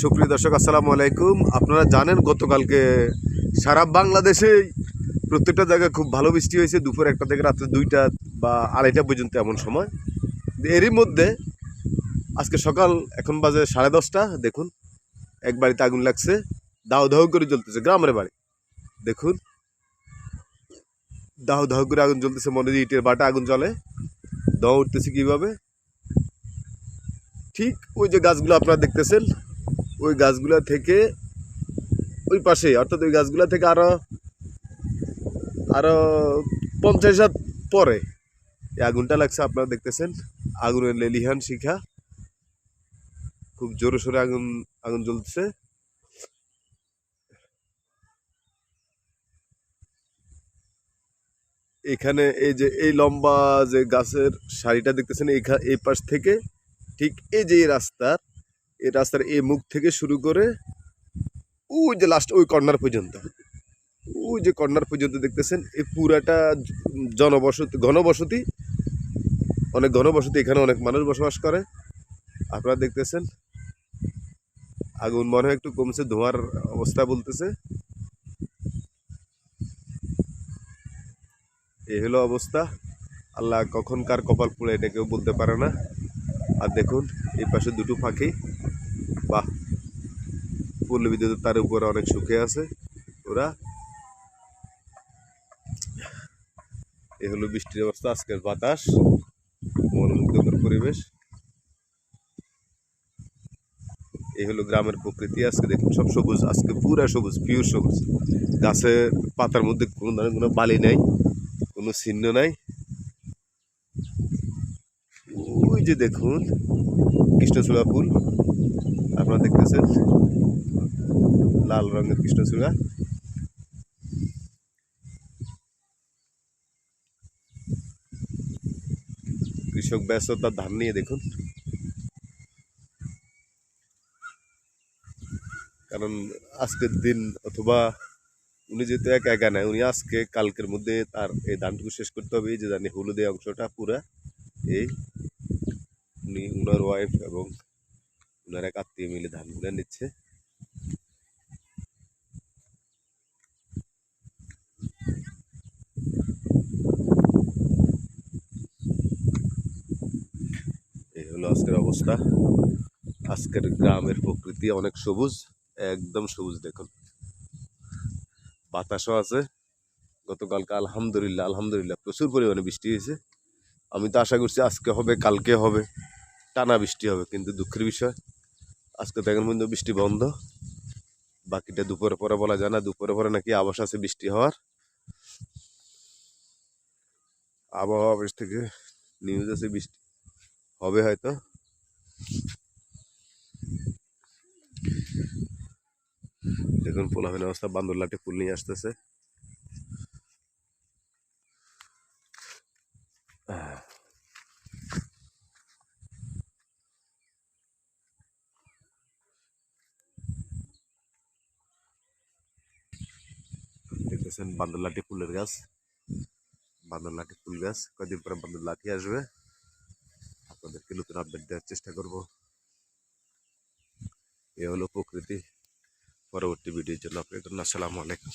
সুপ্রিয় দর্শক, আসসালামু আলাইকুম। আপনারা জানেন গতকালকে সারা বাংলাদেশে প্রত্যেকটা জায়গায় খুব ভালো বৃষ্টি হয়েছে। দুপুর একটা থেকে রাত্রে দুইটা বা আড়াইটা পর্যন্ত এমন সময়। এরই মধ্যে আজকে সকাল এখন বাজে সাড়ে দশটা, দেখুন, এক বাড়িতে আগুন লাগছে, দাও দাহ করে জ্বলতেছে, গ্রামের বাড়ি। দেখুন দাহ দাহ করে আগুন জ্বলতেছে, মনে ইটের বাটা আগুন জ্বলে। দাও উঠতেছে কীভাবে? ঠিক ওই যে গাছগুলো আপনারা দেখতেছেন, ওই গাছগুলো থেকে ওই পাশে, অর্থাৎ ওই গাছগুলো থেকে আরও আরও পঞ্চাশ হাত পরে এই আগুনটা লাগছে, আপনারা দেখতেছেন, আগুনের লেলিহান শিখা। খুব জোরে সোরে আগুন আগুন জ্বলছে এখানে এই যে এই লম্বা যে গাছের সারিটা দেখতেছেন এই পাশ থেকে ঠিক এই যে রাস্তার এই রাস্তার এই মুখ থেকে শুরু করে ওই যে লাস্ট ওই কর্নার পর্যন্ত, ওই যে কর্নার পর্যন্ত দেখতেছেন, এই পুরাটা জনবসতি, ঘনবসতি, অনেক ঘনবসতি, এখানে অনেক মানুষ বসবাস করে। আপনারা দেখতেছেন, আগুন মনে হয় একটু কমছে, ধোঁয়ার অবস্থা বলতেছে। এই হলো অবস্থা। আল্লাহ কখন কার কপাল পুড়ে এটা কেউ বলতে পারে না। আর দেখুন, এই পাশে দুটো পাখি। বাহ! পল্লী বিদ্যুৎ তার উপরে অনেক সুখে আছে ওরা। এ হলো বৃষ্টির অবস্থা, আজকের বাতাস, মনোমুগ্ধকর পরিবেশ। এই হলো গ্রামের প্রকৃতি, আজকে দেখুন সব সবুজ, আজকে পুরা সবুজ পিওর সবুজ। গাছের পাতার মধ্যে কোনো ধরনের কোনো বালি নাই, কোনো চিহ্ন নাই ওই যে দেখুন, কৃষ্ণচূড়া ফুল, আপনারা দেখতেছেন, লাল রঙের কৃষ্ণচূড়া। কৃষক ব্যস্ত তার ধান নিয়ে দেখুন। কারণ আজকের দিন অথবা উনি যেহেতু একা একা নেয় উনি আজকে কালকের মধ্যে তার এই ধানটুকু শেষ করতে হবে, এই যে জানি হলুদে অংশটা পুরা, এই উনি, উনার ওয়াইফ এবং উনার এক আত্মীয় মিলে ধানগুলো নিচ্ছে। এই হলো আজকের অবস্থা। আজকের গ্রামের প্রকৃতি অনেক সবুজ, একদম সবুজ দেখুন। বাতাসও আছে। গতকালকে আলহামদুলিল্লাহ আলহামদুলিল্লাহ প্রচুর পরিমাণে বৃষ্টি হয়েছে। আমি তো আশা করছি আজকে হবে, কালকে হবে। টানা বৃষ্টি হবে, কিন্তু দুঃখের বিষয়, আজকে তো এখন পর্যন্ত বৃষ্টি বন্ধ। বাকিটা দুপুরে পরে বলা যায় না, দুপুরে পরে নাকি আবাস আছে বৃষ্টি হওয়ার। আবহাওয়া অফিস থেকে নিউজ আছে বৃষ্টি হবে হয়তো। দেখুন পোলাহেন অবস্থা বান্দর লাঠি ফুল নিয়ে আসতেছে। দেখতেছেন বান্দর লাঠি ফুলের গাছ। বান্দর লাঠি ফুল গাছ, কয়দিন পরে বান্দর লাঠি আসবে? আপনাদেরকে নতুন আপডেট দেওয়ার চেষ্টা করব। এ হলো প্রকৃতি। পরবর্তী ভিডিওর জন্য আপনাদের জন্য আসসালামু আলাইকুম।